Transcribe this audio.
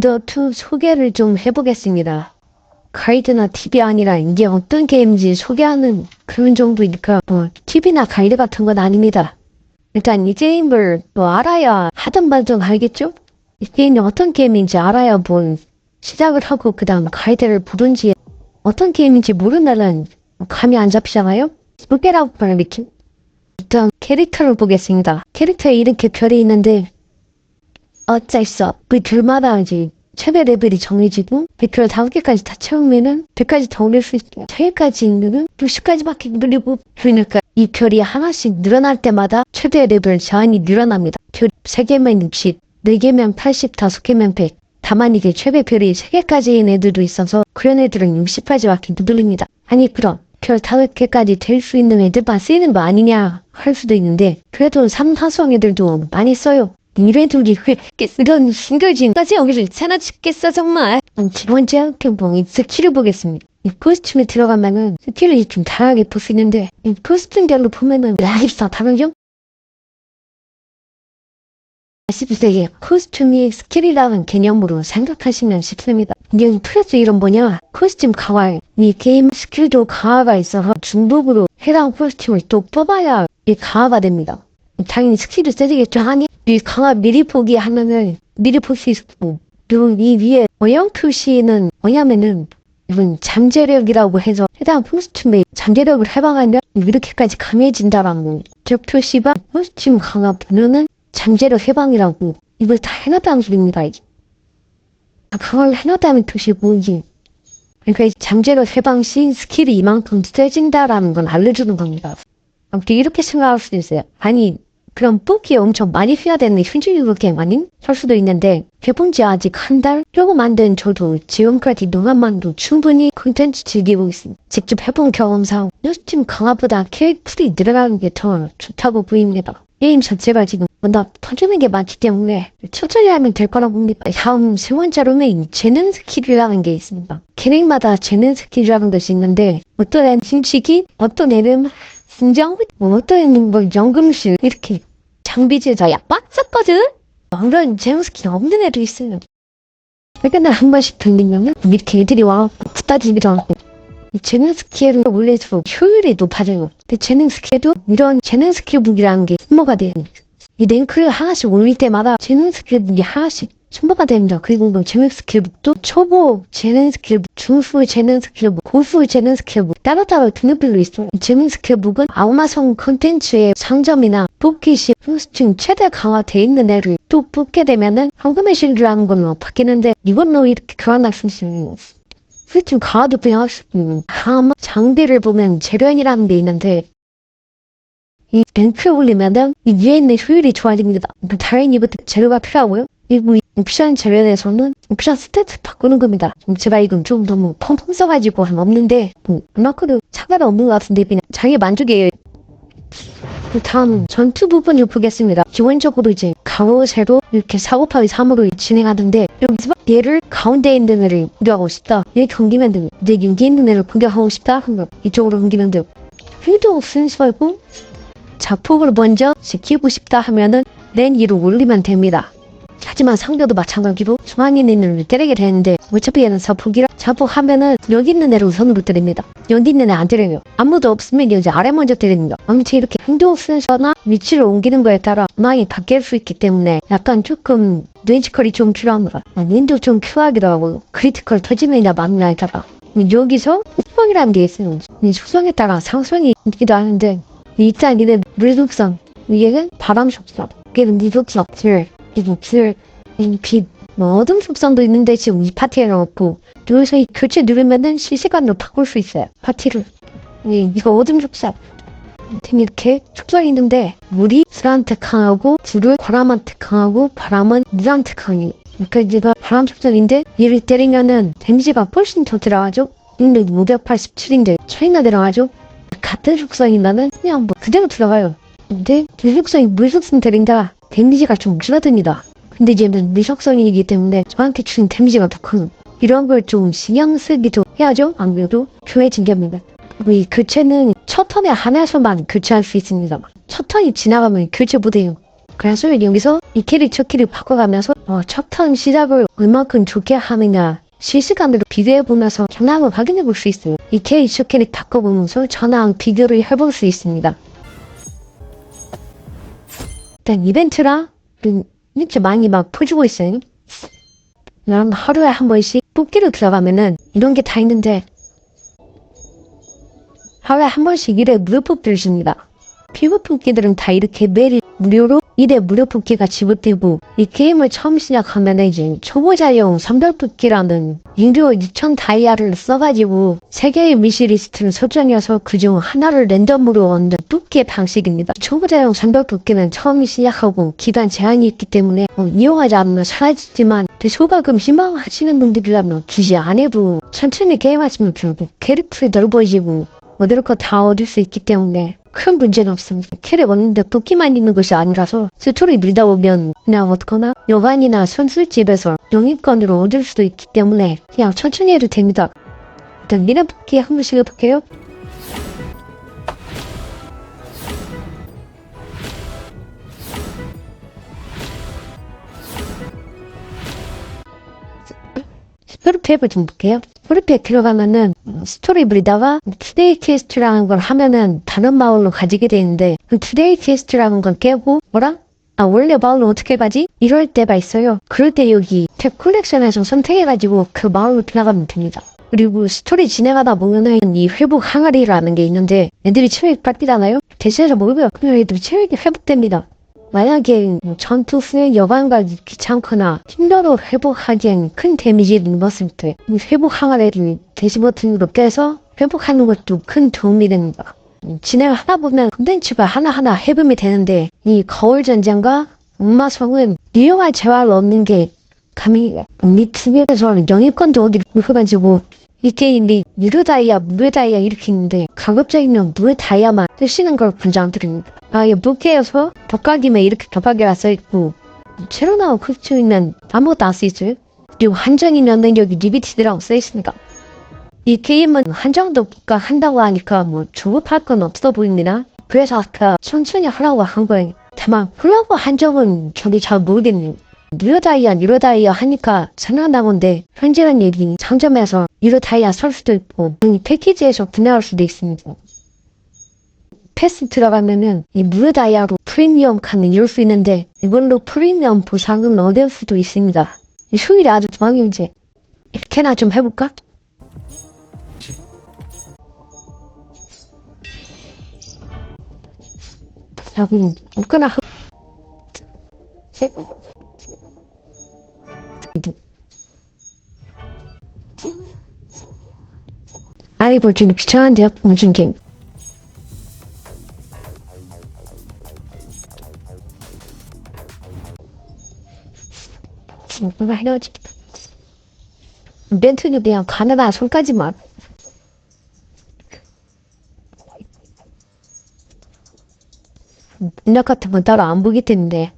더투 소개를 좀 해보겠습니다. 가이드나 팁이 아니라 이게 어떤 게임인지 소개하는 그런 정도니까 뭐 팁이나 가이드 같은 건 아닙니다. 일단 이 게임을 뭐 알아야 하든 말든 알겠죠? 이 게임이 어떤 게임인지 알아야 뭐 시작을 하고 그 다음 가이드를 보든지 어떤 게임인지 모르면은 감이 안 잡히잖아요? 무게라고 말이렇게 일단 캐릭터를 보겠습니다. 캐릭터에 이렇게 별이 있는데 어쩔 수 없. 그 별마다 이제 최대 레벨이 정해지고 백별 다섯 개까지 다 채우면은 백까지 더 올릴 수 있어요. 세 개까지 있는 또 10까지밖에 늘리고 그러니까 이 별이 하나씩 늘어날 때마다 최대 레벨 제한이 늘어납니다. 별 3개면 60, 4개면 80, 5개면 100. 다만 이게 최대 별이 3개까지인 애들도 있어서 그런 애들은 60까지밖에 못 늘립니다. 아니 그럼 별 5개까지 될 수 있는 애들만 쓰이는 거 아니냐 할 수도 있는데 그래도 3, 4성 애들도 많이 써요. 이래들이 이런 신결진까지 여기를 채워주겠어 정말. 두 번째 캠봉이 스킬을 보겠습니다. 이 코스튬에 들어가면은 스킬을 좀 다양하게 볼 수 있는데 이 코스튬별로 보면은 라이프사 다르죠? 아시다시피 코스튬이 스킬이라는 개념으로 생각하시면 쉽습니다. 이게 플러스 이런 뭐냐 코스튬 강화 이 게임 스킬도 강화가 있어서 중복으로 해당 코스튬을 또 뽑아야 이 강화가 됩니다. 당연히 스킬을 써야겠죠 하니 이 강화 미리 보기 하면은 미리 볼 수 있고 그리고 이 위에 어영 표시는 뭐냐면은 이건 잠재력이라고 해서 해당 코스튬에 잠재력을 해방하면 이렇게까지 강해진다라는 저 표시가 코스튬 강화 번호는 잠재력 해방이라고 이걸 다 해놨다는 소리입니다. 이게. 아, 그걸 해놨다는 표시 뭐지 그러니까 이 잠재력 해방 시 스킬이 이만큼 세진다라는 건 알려주는 겁니다. 아무튼 이렇게 생각할 수도 있어요. 아니 그럼 뽑기에 엄청 많이 써야 되는 게임 아닌? 할 수도 있는데 개봉 지 아직 한 달? 조금 만든 저도 지금까지 동안만도 충분히 콘텐츠 즐기고 있습니다. 직접 해본 경험상 요즘 강화보다 캐릭터이 늘어나는 게 더 좋다고 보입니다. 게임 자체가 지금 워낙 터지는 게 많기 때문에 천천히 하면 될 거라고 봅니다. 다음 세 번째로는 재능 스킬이라는 게 있습니다. 캐릭마다 재능 스킬이라는 것이 있는데 어떤 애는 심식이 어떤 애는 신장, 뭐 어떤 애는 뭐 연금술 이렇게 장비 제작야 빡셌거든? 그런 재능 스킬 없는 애도 있어요. 맨날 한 번씩 들리면은 이렇게 애들이 와갖고 부따지기도 이 재능 스킬은 원래도 효율이 높아져요. 근데 재능 스킬도 이런 재능 스킬 북이라는 게 숨어가 돼요. 이 랭크를 하나씩 올릴 때마다 재능 스킬 북이 하나씩 첨부가 됩니다. 그리고 뭐 재능 스킬북도 초보 재능 스킬북, 중수 재능 스킬북, 고수 재능 스킬북 따로따로 등급별로 있어요. 이 재능 스킬북은 아우마성 콘텐츠의 상점이나 뽑기 시 포스팅 최대 강화돼 있는 애를 또 뽑게 되면은 황금의 실드라는 걸로 바뀌는데 이걸로 이렇게 교환할 수 있어요. 포스팅 강화도 그냥 있는 다음 장비를 보면 재련이라는 게 있는데 이 랭크 올리면은 이 위에 있는 효율이 좋아집니다. 당연히 이것도 재료가 필요하고요. 그리고 이 옵션 재련에서는 옵션 스탯 바꾸는 겁니다. 좀 제가 이건 좀 너무 펑펑 써가지고 한 없는데 뭐 그만큼 차가가 없는 것 같은데 그냥 자기 만족이에요. 그 다음 전투 부분을 보겠습니다. 기본적으로 이제 가로세로 이렇게 4곱하기 3으로 진행하는데 여기서 얘를 가운데 있는 애를 공격하고 싶다. 얘 경기면 돼. 내 여기 있는 애를 공격하고 싶다. 하면 이쪽으로 옮기면 돼. 필도 없은 설고 자폭을 먼저 지키고 싶다 하면은 렌 위로 올리면 됩니다. 하지만 상대도 마찬가지로 중앙에 있는 때리게 되는데 어차피 얘는 자폭이라 자폭하면은 여기 있는 애를 우선으로 때립니다. 여기 있는 애 안 때려요. 아무도 없으면 이제 아래 먼저 때립니다. 아무튼 이렇게 행동 센서나 위치를 옮기는 거에 따라 중앙이 바뀔 수 있기 때문에 약간 조금 뇌지컬이 좀 필요합니다. 닌도 좀 필요하기도 하고 크리티컬 터지면이나 막나에 따라 여기서 속성이라는 게 있어요. 이 속성에 따라 상승이 있기도 하는데 일단 이게 물 속성 얘는 바람 속성 얘는 미 속성 질 그리고 불, 빛, 뭐 어둠 속성도 있는데 지금 이 파티에는 없고 여기서 이 교체 누르면은 실시간으로 바꿀 수 있어요 파티를. 이, 이거 어둠 속성. 아무튼 이렇게 속성이 있는데 물이 술한테 강하고 불은 바람한테 강하고 바람은 물한테 강해요 그러니까 이가 바람 속성인데 얘를 때리면은 데미지가 훨씬 더 들어가죠. 근데 587인데 차이나 들어가죠. 같은 속성이면은 그냥 뭐 그대로 들어가요. 근데 그 속성이 물 속성 때린다 데미지가 좀 줄어듭니다. 근데 이제 미석성이기 때문에 저한테 주는 데미지가 더 큰. 이런 걸 좀 신경 쓰기도 해야죠. 안 그래도 교회진 겁니다. 이 교체는 첫 턴에 하나에서만 교체할 수 있습니다. 첫 턴이 지나가면 교체 못해요. 그래서 여기서 이 키를 저 키를 바꿔가면서 어, 첫턴 시작을 얼마큼 좋게 하느냐 실시간으로 비교해보면서 전황을 확인해 볼 수 있어요. 이저 캐리 바꿔보면서 전황 비교를 해볼 수 있습니다. 일단 이벤트랑 그 진짜 많이 막 퍼주고 있어요. 난 하루에 한 번씩 뽑기로 들어가면은 이런 게 다 있는데 하루에 한 번씩 이래 무료 뽑기를 줍니다. 피부 뽑기들은 다 이렇게 매일 무료로 이래 무료 뽑기가 지급되고 이 게임을 처음 시작하면은 이제 초보자용 선별 뽑기라는 유료 2천 다이아를 써가지고 세 개의 미시리스트를 설정해서 그중 하나를 랜덤으로 얻는 뽑기의 방식입니다. 초보자용 선별 뽑기는 처음 시작하고 기간 제한이 있기 때문에 어, 이용하지 않으면 사라지지만 소가금 희망하시는 분들이라면 굳이 안 해도 천천히 게임하시면 결국 캐릭터이 넓어지고 거다 얻을 수 있기 때문에 큰 문제는 없습니다. 캐릭 얻는데 뽑기만 있는 것이 아니라서 스토리 밀다 보면 그냥 얻거나 여관이나 선술집에서 영입권으로 얻을 수도 있기 때문에 그냥 천천히 해도 됩니다. 일단 미래 뽑기 한 번씩 해볼게요. 스토리팩을 좀 볼게요. 스토리팩 들어가면은 스토리 브리다가 투데이 퀘스트라는 걸 하면은 다른 마을로 가지게 되는데 그 투데이 퀘스트라는 걸 깨고 뭐라? 아 원래 마을로 어떻게 가지? 이럴 때가 있어요. 그럴 때 여기 탭 콜렉션에서 선택해가지고 그 마을로 들어가면 됩니다. 그리고 스토리 진행하다 보면은 이 회복 항아리라는 게 있는데 애들이 체력 빠지잖아요? 대신해서 먹으면 그냥 애들이 체력이 회복됩니다. 만약에 뭐 전투 후에 여관가 귀찮거나 힘들어 회복하기엔 큰 데미지를 입었을 때이 회복 항아리를 대시 버튼으로 깨서 회복하는 것도 큰 도움이 됩니다. 진행하다 보면 콘텐츠가 하나하나 해봄이 되는데 이 거울 전쟁과 엄마성은 리얼한 재화를 얻는 게 감히 미트에서 영입권도 어디 해가지고 이 게임이 유료 다이아, 무료 다이아 이렇게 있는데 가급적이면 무료 다이아만 쓰시는 걸 권장드립니다. 아, 이 무게에서 덕가기면 이렇게 덕가기가 써있고 새로 나온 쿨츠는 아무것도 안 쓰있어요. 그리고 한정이면 능력이 리미티드라고 써있으니까 이 게임은 한정도 가 한다고 하니까 뭐 조급할 건 없어 보입니다. 그래서 아까 천천히 하라고 한 거예요. 다만 하라고 한정은 저도 잘 모르겠네요. 유로 다이아, 유로 다이아 하니까 생각난 건데 현재는 얘기 상점에서 유로 다이아 설 수도 있고 이 패키지에서 구매할 수도 있습니다. 패스 들어가면은 이 무료 다이아로 프리미엄 칸을 열수 있는데 이걸로 프리미엄 보상을 얻을 수도 있습니다. 이 휴일이 아주 좋아요 이제 이렇게나 좀 해볼까? 여기 없거나 하... 아이 볼줄 귀찮은데요 게임 누가 헤어지? 멘트는 그냥 가느다 손까지만 인력 같은 건 따로 안 보기 때문에